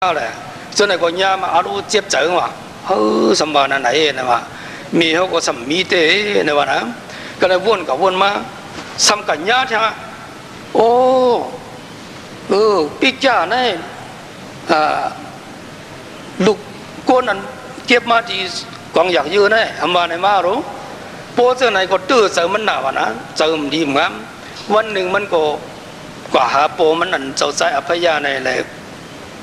咧，真系个嘢嘛，阿都接走嘛，好什么那嚟呢嘛，มีเขาก็สมีเตนะวะนะก็เลยวนกับวนมาสำกันยาท่าโอ้เออปิกจ้าเนี่ยอ่าลูกก้นนั้นเก็บมาที่กองอยากยืนเนี่ยทำมาในมารู้โป้เจ้าไหนก็ตื้อเจอมันหนาวะนะเจอมันดีมั้งวันหนึ่งมันก็กว่าหาโปมันนั่นเจ้าใจอภัยญาในเลย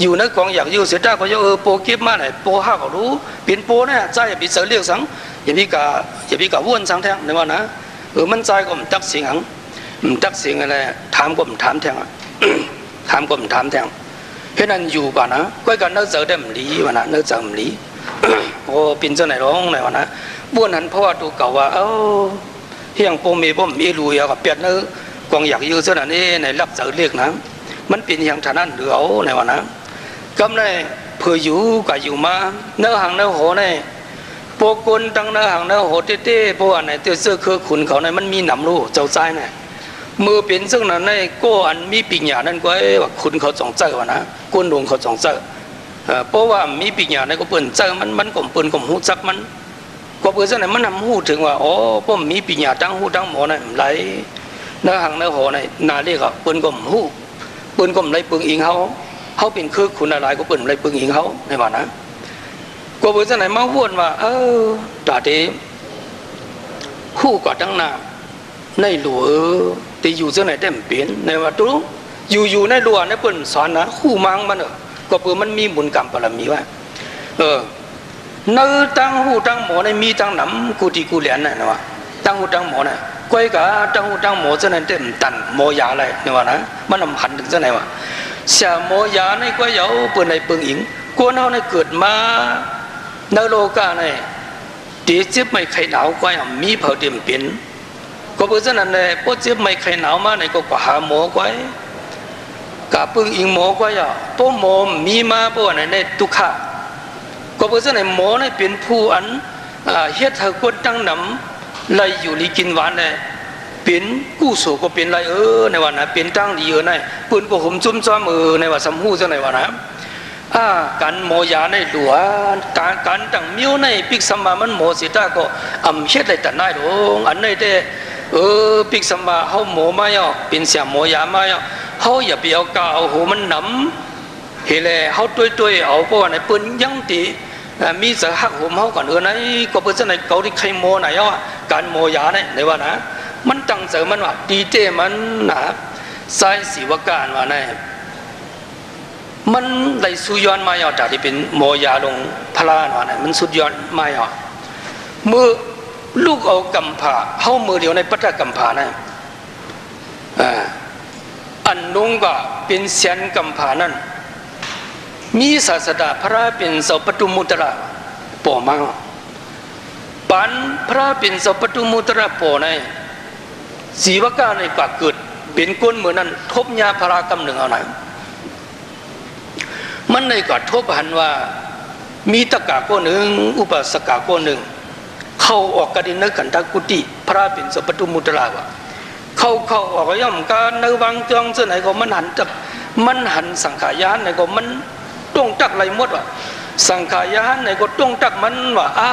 อยู่ในกองอยากอยู่เสียดาก็ยเออโปเก็บมาไหนโปห้าก็รู้เปลี่ยนโปเนี่ยใจอย่าไปเสือเรียกสังอย่าไปกาอย่าไปกะวนสังแทงในว่านะเออมันใจก็มันตักเสียงมันตักเสียงอะไรถามก็มันถามแทงถามก็มันถามแทงเพราะนั้นอยู่ป่ะนะก็การเนื้อเสือได้มันลีวะนะเนื้อเสือมันลีโอ้ปินเจ้าไหนร้องไหนวะนะบ้วนนั้นเพราะว่าตัวเก่าว่าเออาเฮียงโปเมบ่มเอรูยากับเปลี่ยนเนื้อกองอยากอยู่เสือนั่นเอ้ในรับเสือเรียกนะมันเป็นอย่างฐานั้นหรือเอาในวะนะ กำในเพื่ออยู่ก็อยู่มาเนื้อหางเนื้อโหในโปกนตั้งเนื้อหางเนื้อโหเต้เพราะว่าในเต้เสื้อคือขุนเขาในมันมีหนำรู้เจ้าใจเนี่ยมือเป็นซึ่งนั้นในก็อันมีปัญญานั่นก็ไอ้ว่าคุณเขาจงเจอวะนะกุนหลวงเขาจงเจอเพราะว่ามีปัญญาในก็เปิ่นเจอมันมันก็เปิ่นก็หูจักมันก็เปิ่นไหนมันทำหูถึงว่าอ๋อพราะมีปัญญาตั้งหูตั้งหมอนั่นไหลเนื้อหังเนื้อหอในนาเรียกว่าเปิ่นก็หูเปิ่นก็ไหลเปึงอิงเขา เขาเป็นคือคุณอะไรก็เปิ่นไหลปึงอิงเขาในว่านะก็เปิ่นไหนมาว่นว่า เออตาเดหูก็ตั้งหนาในหลวตีอยู่เจ้าไหนได้เปลี่ยนในว่าตู้อยู่อยู่ในหลวในเปิ่นสอนนะคู่มังมันเออก็เปิ่มันมีบุญกรรมบารมีว่าเออเนื้อตั้งหูตั้งหมอในมีตั้งหนำกูตีกูเหรียญน่ะนะว่าตั้งหูตั้งหมอน่ะก้อยกะตั้งหูตั้งหมอเจ้าไหนเต็มตันหมอยาอะไรเนี่ยว่านะมันนำหันถึงเจ้าไหนว่าเสียหมอยาในก้อยเหยาเปิ่นในเปิงอิงกวนเฮาในเกิดมาในโลกาในตีจิบไม่ใครหนาวก้อยมีเผาเต็มเปลี่ยนก็เพื่อนั้นเลยพวกเจ็บไม่ใครหนาวมาในก็กว่าหาหมอไว้กาปึงอิงหมอไว้อะพวหมอมีมาพวกไหนในทุกขะก็เพื่อนั้นหมอในเป็นผู้อันเฮ็ดให้คนตั้งนำไล่อยู่ลีกินหวาน เลยเป็นกู้โสก็เป็นไรเออในวันนะเป็นตั้งดีเออในปืนก็ห่มจุ้มจ้อมเออในว่าสมหูเจ้าในวันนะอาการหมอยาในหลวการการตั้งมิ้วในปิกสมามันหมอสิตาก็อำเฮ็ดเลยแต่นายดงอันในเด้เออปิกสมาเขาหมอมาอะเป็นเสียหมอยามาอะเขาอย่าไปเอากาเอาหูมันหนำเฮเลเขาตัวตัวเอาเพราะว่าในปืนยังตีมีจะหักหัวเขาก่อนเออไหนก็เพื่อจะในเกาที่ใครโมไหนอะการโมยาเนี่ยในว่านะ มันตั้งใจมันว่าดีเจมันนะสายสีวการว่าไงมันไหลสุยอนมาอะจากที่เป็นโมยาลงพลานว่าไงมันสุดยอดมาอะมือลูกเอากำผาเข้ามือเดียวในปัตตกำผานะอันนุ่งก็เป็นเสียนกำผานั้นมีศาสดาพระเป็นเสาปตุมุตระป่อมังปันพระเป็นเสาปตุมุตระป่อใน สีวกาในกว่าเกิดเป็นก้นเหมือนนั้น ทบยาพรากำหนึ่งเอาไหนมันในกว่าทบหันว่า มีตะกาก้นหนึ่งอุปสกาก้นหนึ่ง เข้าออกกันในกันตากุติพระเป็นสัพตุมุตราวะเข้าเข้าออกย่อมการในวังจองเจ้าไหนก็มันหันจักมันหันสังขายานไหนก็มันต้องจักไรมดวะสังขายานไหนก็ต้องจักมันว่าอา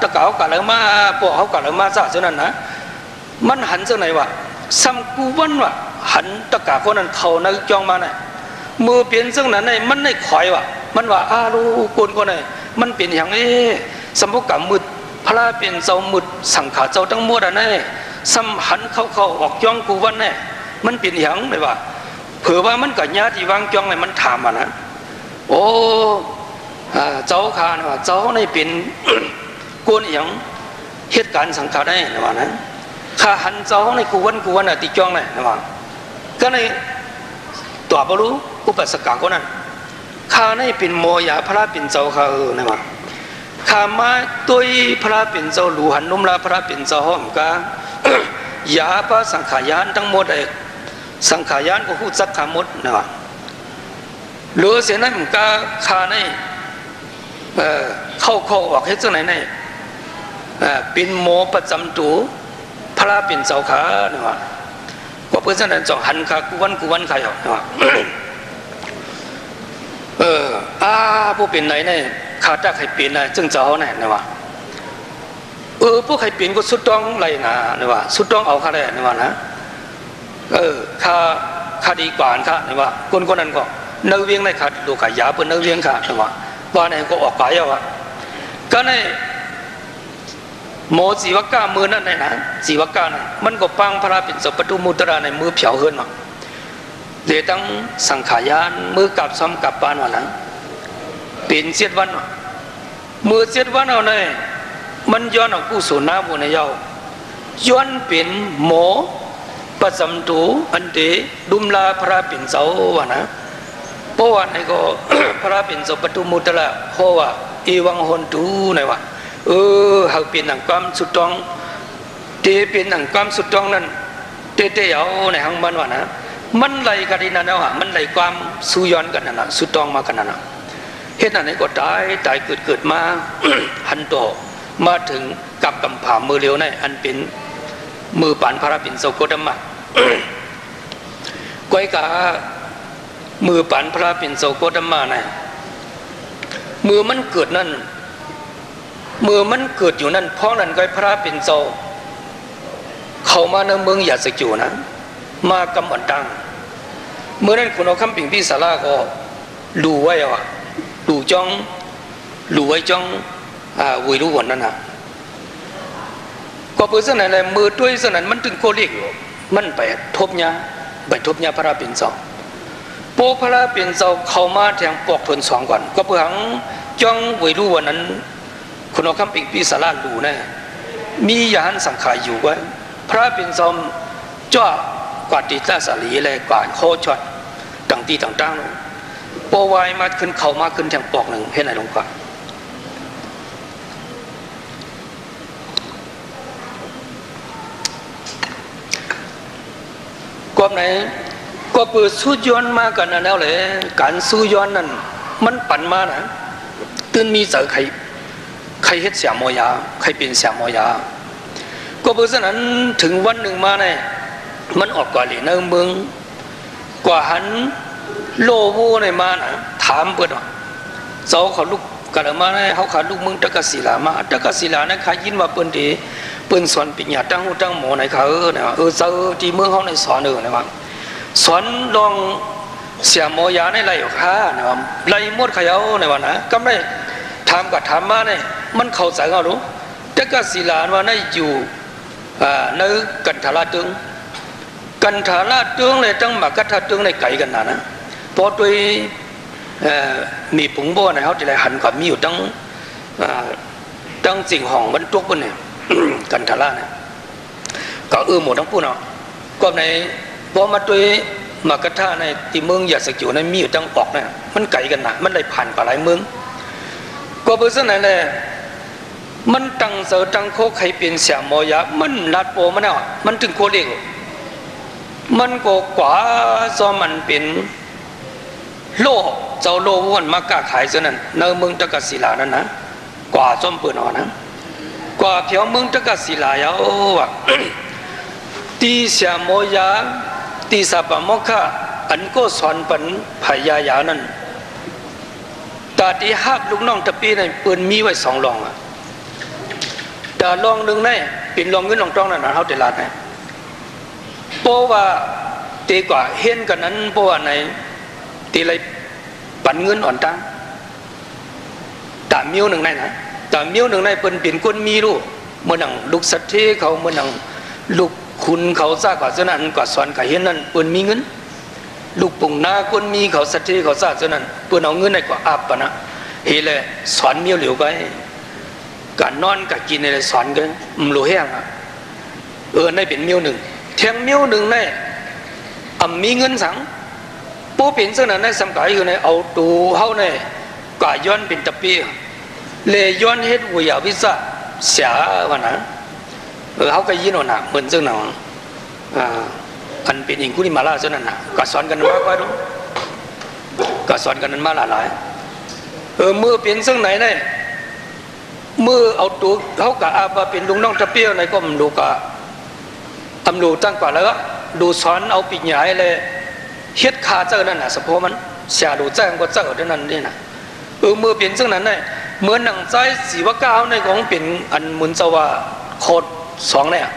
ตะกากะเลยมาปอกเขากะเลยมาซะเจ้านั้นนะ มันหันเจ้าไหนวะสัมกูวันวะหันตะกาคนนั้นเขาในจองมาไหนมือเปลี่ยนซึ่งนั้นในมันในข่อยวะมันว่าอาลูกุนคนไหนมันเป็นอย่างเอ๊สมภกรรมมืดพระเป็นเจ้ามุดสังขารเจ้าทั้งหมดอันนี้สัมหันเข้าเข้าออกจ้องกูวันนี่มันเป็นอย่างไรวะเผื่อว่ามันกับญาติวางจ้องเลยมันถามอะนะโอ้เจ้าข้านะว่าเจ้าในเป็นกวนอย่างเหตุการณ์สังขารได้นะว่านะ ข้าหันเจ้าในกูวันกูวันอะติจ้องเลยนะว่าก็ในตัวบรู้อุปสรรคก็นั้นข้าในเป็นโมยาพระเป็นเจ้าข้าเออนะวะข้ามาตุยพระเป็นเจ้าหลูหันนุ่มลาพระเป็นเจ้าห้อมกายาพระสังขายานทั้งหมดไอ้สังขายานก็พูสักขามดนะวะเหลือเสียนั้นมันก็ข้าในเข้าเข้าออกให้เจ้าไหนในเอ่อเป็นโมประจำตัว พระเป็นเจ้าขานะวะก็เพื่อฉะนั้นจองหันขากุวันกุวันใครหรอกนะวะเอออาผู้เป็นไหนเนี่ยขาดใครเป็นนะจึงเจ้าเนี่ยนะวะเออพวกใครเป็นก็สุดต้องไรนะนะวะสุดต้องเอาข้าได้นะวะนะเออข้าข้าดีกว่าข้านะวะคนคนนั้นก็เนื้อเวียงในขาดดูขายาเป็นเนื้อเวียงขานะวะว่าไหนก็ออกไปอะวะก็ใน หมอจีวก้ามือนั่นไหนนะจีวก้านั่นมันก็ปังพระเป็นสปตุมุตระในมือเผียวเฮิรนมาเดี๋ยวตั้งสังขายานมือกับซ้ำกับปานวันนั้นเป็นเสียดวันวะมือเสียดวันเอาเนี่ยมันย้อนเอากู้สูน้ำบุญเยาย้อนเป็นหมอประจำตัวอันเดดุมลาพระเป็นเจ้าวะนะเพราะว่าไหนก็พระเป็นเจ้าปทุมุตระเพราะว่าอีวังหนตูไหนวะ เออเขาเป็นหนังความสุดตองเตเป็นหนังความสุดตองนั้นเตเตเอาในห้องมันวะนะมันไหลกันดีนั่นแล้วอะมันไหลความสูย้อนกันนั่นนะสุดตองมากันนั่นนะเหตุนั้นก็ตายตายเกิดเกิดมาหันโตมาถึงกับกำผามือเร็วในอันเป็นมือปานพระปินโสโกดมะก้อยกามือปานพระปินโสโกดมะในมือมันเกิดนั่น มือมันเกิดอยู่นั่นเพราะนั้นก้อยพระปินโสเขามาในเมืองอยาสกิวนะ มากำอันตังเมื่อนั้นคุณเอาคำปิ่งพี่สาราก็ดูไว้อะดูจ้องดูไว้จ้องอ่าวิรู้วันนั้นนะก็เพื่อสนันเลยมือด้วยสนันมันถึงโคเรียกอยู่มันไปทบยาไปทบยาพระเป็นสองโปพระเป็นเจ้าเขามาแทงปอกทนสองก่อน ก็เพื่อหังจ้องวิรู้วันนั้น คุณเอาคำปิ่งพี่สาราดูนะมียานสังขารอยู่ไว้พระเป็นสองจ้ากว่าติตาสาลีเลยกว่าโคชดต่างตีต่างๆนู้นโปวายมาขึ้นเขามาขึ้นแทงปอกหนึ่งเห็นไหนลงกว่าก็ไหนก็เปิดสู้ย้อนมากันนะแล้วเลยการสู้ย้อนนั้นมันปั่นมานะตื่นมีเจอใครใคร เฮ็ดเสียมอยาใครเป็นเสียมอยาก็เพราะฉะนั้นถึงวันหนึ่งมาเนี่ยมันออกก่อนเลยนเมืองกว่าหันโลโวในมานะถามเปิดว่าเจ้าเขาลูกกันมาเนี่ยเขาขาลูกเมืองตะกศิลามาตะกศิลาเนี่ยขายินว่าเปิ้นดีเปิ้นสอนปัญญาตั้งหูตั้งหมอในเขาเออเนี่ยเออเจ้าที่เมืองเขาในสอนเออเนี่ยว่าสอนลองเสียมอยาในไรอยู่ค่ะเนี่ยว่าไรมดเขาเนี่ยว่านะก็ไม่ถามกับถามมาเนี่ย มันเข้าสายเขารู้แต่ก็สีลานว่าในอยู่ในกันทาราตึงกันทาราตึงเลยตั้งมากัทาตึงในไก่กันนะนะพอตัวมีผงโบนะเขาจะได้หันกับมีอยู่ตั้งตั้งสิ่งห้องบรรทุกบนเนี่ยกันทาราเนี่ยก็เออหมดทั้งพูดเนาะก็ในพอมาตัวมากระท่าในตีเมืองอย่าสกิวในมีอยู่ตั้งออกนี่ยมันไก่กันนะมันเลยผ่านกับหลายเมืองก็เพื่อสนไหนเนี่ย มันตังเสอตังโคใครเป็นเสียมอยามันลัดโปมันอะมันถึงโคเรียกมันก็กว่าซอมันเป็นโลเจ้าโลวนมากล้าขายซะนั่นในเมืองตะกศิลานั่นนะกว่าจอมเปิดเอานะกว่าเพียวเมืองตะกศิลายาโอ้วะตีเสียมอยาตีสัปมคะอันก็สอนปันพยายานั่นตาที่หักลูกน้องตะปีในปืนมีไว้สองลองอะ แต่ลองหนึ่งในเป็นลองเงินลองตรองนั่นนะเขาแต่ลาดนะเพราะว่าตีกว่าเห็นกันนั้นเพราะว่าในตีไรปันเงินอ่อนตังตามิวหนึ่งในนะตามิวหนึ่งในเป็นเป็นคนมีลูกเมื่อนังลูกสัตเทเขาเมื่อนังลูกคุณเขาซากกว่าเจ้านั้นกว่าสอนกับเห็นนั้นเปิ้นมีเงิน ลูกปุ่งนาคนมีเขาสัตเทเขาซากเจ้านั้นเปิ้นเอาเงินในกว่าอับปะนะเฮเลยสอนมิ้วเหลียวไป การนอนกับกินอะไรสอนกันมรู้แห้งเออในเป็นมิ้วหนึ่งเทียงมิ้วหนึ่งในอ่ำมีเงินสังปูเป็นซึ่งนั้นในสมัยอยู่ในเอาตูเฮาในก่าย้อนเป็นตะปีเลยย้อนเฮ็ดวิยาวิสะเสียวันนั้นเออเฮาก็ยินว่าน่ะเหมือนซึ่งนั้นอ่าอันเป็นอิงคุลิมาลาซึ่งนั้นนะก็สอนกันมาก็ดูก็สอนกันนั้นมาหลายๆเออเมื่อเป็นซึ่งไหนเนี่ย มื่อเอาตัวเขากะอาบาเป็นลุงน้องตะเปียวในก็มดูกะอำรูตั้งกว่าแล้วก็ดูสอนเอาปิญญาเลยเฮ็ดคาเจ้านั่นน่ะสะโพมันเสียดูแจ้งก็เจ้าเท่านั้นนี่น่ะเออเมื่อเป็นซึ่งนั้นเนี่ยเหมือนหนังใจสีวะก้าวในของเป็นอันมุนจะว่าโคดสองเนี่ย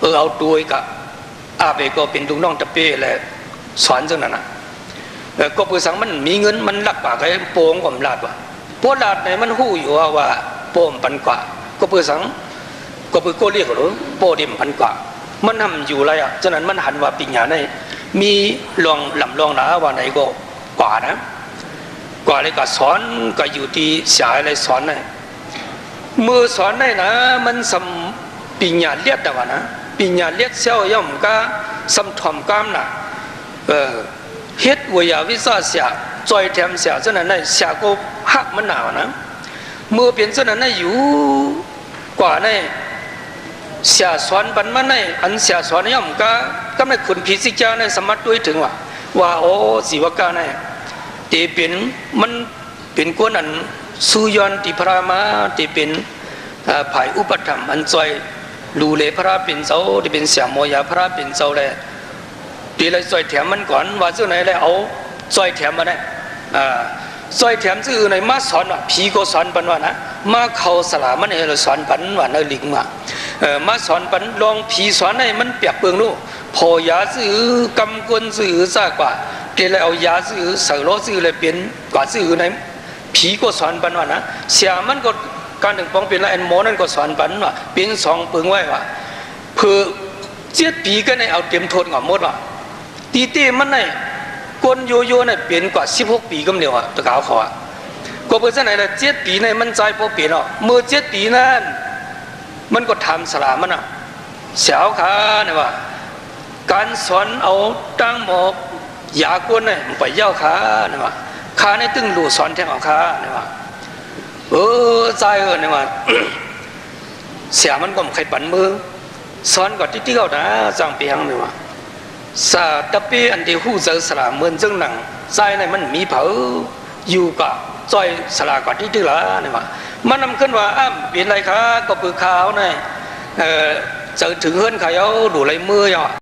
เออเอาตัวกะอาเบก็เป็นลุงน้องตะเปียเลยสอนซึ่งนั้นน่ะเออก็เพื่อสังมันมีเงินมันลักปากให้โป่งก็มนลาดว่ะเพราะลาดในมันหู้อยู่ว่าว่า ป้มปันกว่าก็เพื่อสังก็เพื่อโกเรียกหรือโปดิมพันกว่ามันทำอยู่ไรอะฉะนั้นมันหันว่าปิญญาในมีลองลำลองหนาว่าไหนก็กว่านะ กว่าเลยก็สอนก็อยู่ที่เสียอะไรสอนในมือสอนในนะ มันสำปิญญาเลียดแต่ว่านะปิญญาเลียดเซี่ยวย่อมก็สำถอมกล้ามนะเออเฮ็ดวิยาวิสาเสียจอยแถมเสียเจ้านั้นเสียก็หักมันหนาวนะ มื่อเป็นเจ้านั้นอยู่กว่าในเสียสอนปันมันในอันเสียสอนย่อมก็ก็ไม่คุณพิสิจาในสมัติด้วยถึงว่าว่าโอ้สิวกาในตีเป็นมันเป็นกวนอันสุยอนติพระมาตีเป็นเอ่อภายอุปธรรมอันจอยรูเลพระเป็นเจ้าที่เป็นเสียโมยาพระเป็นเจ้าแลตีเลยซอยแถมมันก่อนว่าซื่อไหนเลยเอาซอยแถมมาเนี่ยอ่า ซอยแถมซื่อไหนมาสอนว่าผีก็สอนปันว่านะมาเขาสลามันเออสอนปันว่าเนลิงมาเออมาสอนปันลองผีสอนให้มันเปียกเปืองนู่พอยาซื่อกำกวนซื่อซากว่าตีเลยเอายาซื่อเสือโลซื่อเลยเป็นกว่าซื่อไหนผีก็สอนปันว่านะเสียมันก็การถึงปองเป็นละแอนโมนั่นก็สอนปันว่าเป็นสองปึงไว้ว่าเพื่อเจ็ดปีก็ในเอาเต็มโทนกับมดว่าตีเต้มันใน กวนโยโย่เนี่ยเปลี่ยนกว่า16ปีก็เดียวอะตะกาวขาอะก็เพื่อไหนละเจ็ดปีในมันใจพอเปลี่ยนอะเมื่อเจ็ดปีนั้นมันก็ทำสลามันอะเสียวขาเนี่ยว่าการสอนเอาตั้งหมอกยากวนเนี่ยมันไปเย่าขาเนี่ยว่าขาในตึงรูสอนแทงเอาขาเนี่ยว่าเออใจเออเนี่ยว่าเสียมันก็ไม่เคยปั่นมือสอนก็ที่ที่เขานะจังเปียงเนี่ยว่า สาตะเปีอันที่หูเจอสลาเมือนจังหนังใจในมันมีเผาอยู่กับจอยสลาก่อนที่ที่ละนี่ว่ามันนำขึ้นว่าอ้าเป็นไรคะก็ปือขาวในเออเจอถึงเฮือนเขาดูไรมืออะ